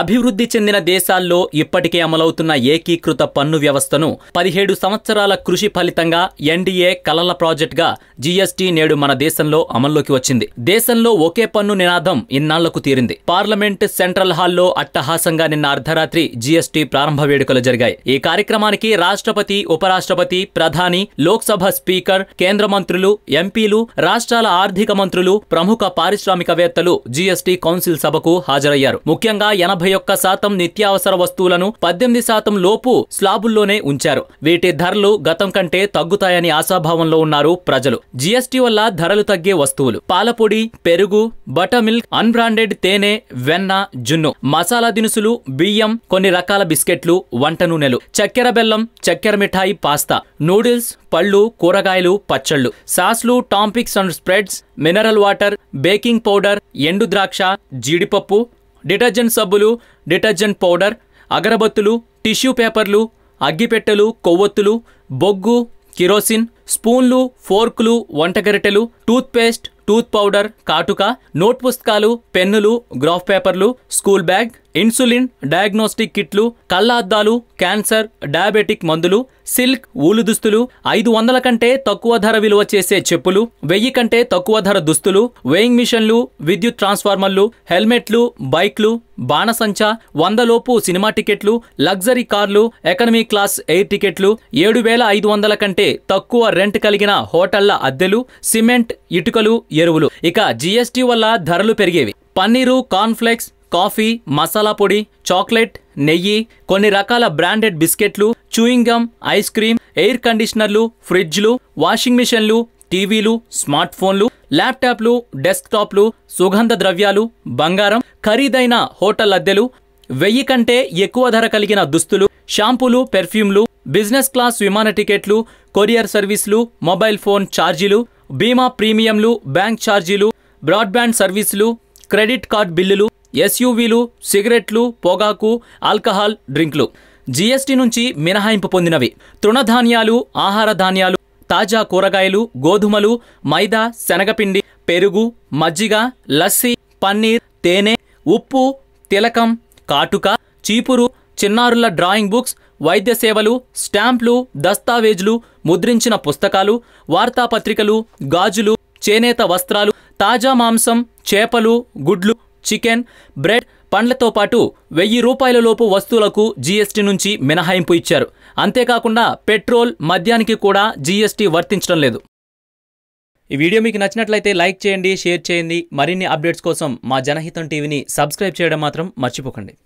అభివృద్ధి చెందిన దేశాల్లో ఇప్పటికే అమలవుతున్న ఏకీకృత పన్ను వ్యవస్థను పదిహేడు సంవత్సరాల కృషి ఫలితంగా ఎన్డీఏ కలల ప్రాజెక్టుగా జీఎస్టీ నేడు మన దేశంలో అమల్లోకి వచ్చింది. దేశంలో ఒకే పన్ను నినాదం ఇన్నాళ్ళకు తీరింది. పార్లమెంట్ సెంట్రల్ హాల్లో అట్టహాసంగా నిన్న అర్ధరాత్రి జీఎస్టీ ప్రారంభ వేడుకలు జరిగాయి. ఈ కార్యక్రమానికి రాష్ట్రపతి ఉపరాష్ట్రపతి ప్రధాని లోక్సభ స్పీకర్ కేంద్ర మంత్రులు ఎంపీలు రాష్ట్రాల ఆర్థిక మంత్రులు ప్రముఖ పారిశ్రామికవేత్తలు జీఎస్టీ కౌన్సిల్ సభకు హాజరయ్యారు. ముఖ్యంగా ఎనభై ఒక్క శాతం నిత్యావసర వస్తువులను పద్దెనిమిది శాతం లోపు స్లాబుల్లోనే ఉంచారు. వీటి ధరలు గతం కంటే తగ్గుతాయని ఆశాభావంలో ఉన్నారు ప్రజలు. జీఎస్టీ వల్ల ధరలు తగ్గే వస్తువులు. పాలపొడి పెరుగు బటర్ మిల్క్ అన్బ్రాండెడ్ తేనె వెన్న జున్ను మసాలా దినుసులు బియ్యం కొన్ని రకాల బిస్కెట్లు వంట నూనెలు చక్కెర బెల్లం చక్కెర మిఠాయి పాస్తా నూడిల్స్ పళ్ళు కూరగాయలు పచ్చళ్ళు. సాస్లు టాంపిక్స్ and spreads mineral water baking powder ఎండు ద్రాక్ష జీడిపప్పు డిటర్జెంట్ సబ్బులు డిటర్జెంట్ పౌడర్ అగరబత్తులు టిష్యూ పేపర్లు అగ్గిపెట్టెలు కొవ్వొత్తులు బొగ్గు కిరోసిన్ స్పూన్లు ఫోర్కులు వంటగరిటెలు టూత్పేస్ట్ టూత్ పౌడర్ కాటుక నోట్ పుస్తకాలు పెన్నులు గ్రాఫ్ పేపర్లు స్కూల్ బ్యాగ్ ఇన్సులిన్ డయాగ్నోస్టిక్ కిట్లు కళ్ళ అద్దాలు క్యాన్సర్ డయాబెటిక్ మందులు సిల్క్ ఊలు దుస్తులు ఐదు వందల కంటే తక్కువ ధర విలువ చేసే చెప్పులు వెయ్యి కంటే తక్కువ ధర దుస్తులు వేయింగ్ మిషన్లు విద్యుత్ ట్రాన్స్ఫార్మర్లు హెల్మెట్లు బైక్లు బాణసంచా వందలోపు సినిమా టికెట్లు లగ్జరీ కార్లు ఎకనమీ క్లాస్ ఎయిర్ టికెట్లు ఏడు వేల ఐదు వందల కంటే తక్కువ రెంట్ కలిగిన హోటళ్ళ అద్దెలు సిమెంట్ ఇటుకలు ఎరువులు. ఇక జీఎస్టీ వల్ల ధరలు పెరిగేవి. పన్నీరు కాన్ఫ్లెక్స్ కాఫీ మసాలా పొడి చాక్లెట్ నెయ్యి కొన్ని రకాల బ్రాండెడ్ బిస్కెట్లు chewing gum ice cream air కండిషనర్లు ఫ్రిడ్జ్లు వాషింగ్ మిషన్లు టీవీలు స్మార్ట్ ఫోన్లు ల్యాప్టాప్లు డెస్క్టాప్లు సుగంధ ద్రవ్యాలు బంగారం ఖరీదైన హోటల్ అద్దెలు వెయ్యి కంటే ఎక్కువ ధర కలిగిన దుస్తులు షాంపూలు పెర్ఫ్యూమ్లు బిజినెస్ క్లాస్ విమాన టికెట్లు కొరియర్ సర్వీసులు మొబైల్ ఫోన్ ఛార్జీలు బీమా ప్రీమియంలు బ్యాంక్ ఛార్జీలు బ్రాడ్బ్యాండ్ సర్వీసులు క్రెడిట్ కార్డ్ బిల్లులు ఎస్యూవీలు సిగరెట్లు పొగాకు ఆల్కహాల్ డ్రింక్లు. జీఎస్టీ నుంచి మినహాయింపు పొందినవి. తృణధాన్యాలు ఆహార ధాన్యాలు తాజా కూరగాయలు గోధుమలు మైదా శనగపిండి పెరుగు మజ్జిగ లస్సీ పన్నీర్ తేనె ఉప్పు తిలకం కాటుక చీపురు చిన్నారుల డ్రాయింగ్ బుక్స్ వైద్య సేవలు స్టాంప్లు దస్తావేజులు ముద్రించిన పుస్తకాలు వార్తాపత్రికలు గాజులు చేనేత వస్త్రాలు తాజా మాంసం చేపలు గుడ్లు చికెన్ బ్రెడ్ పండ్లతో పాటు వెయ్యి రూపాయల లోపు వస్తువులకు జీఎస్టీ నుంచి మినహాయింపు ఇచ్చారు. అంతేకాకుండా పెట్రోల్ మద్యానికి కూడా జీఎస్టీ వర్తించడం లేదు. ఈ వీడియో మీకు నచ్చినట్లయితే లైక్ చేయండి షేర్ చేయండి. మరిన్ని అప్డేట్స్ కోసం మా జనహితం టీవీని సబ్స్క్రైబ్ చేయడం మాత్రం మర్చిపోకండి.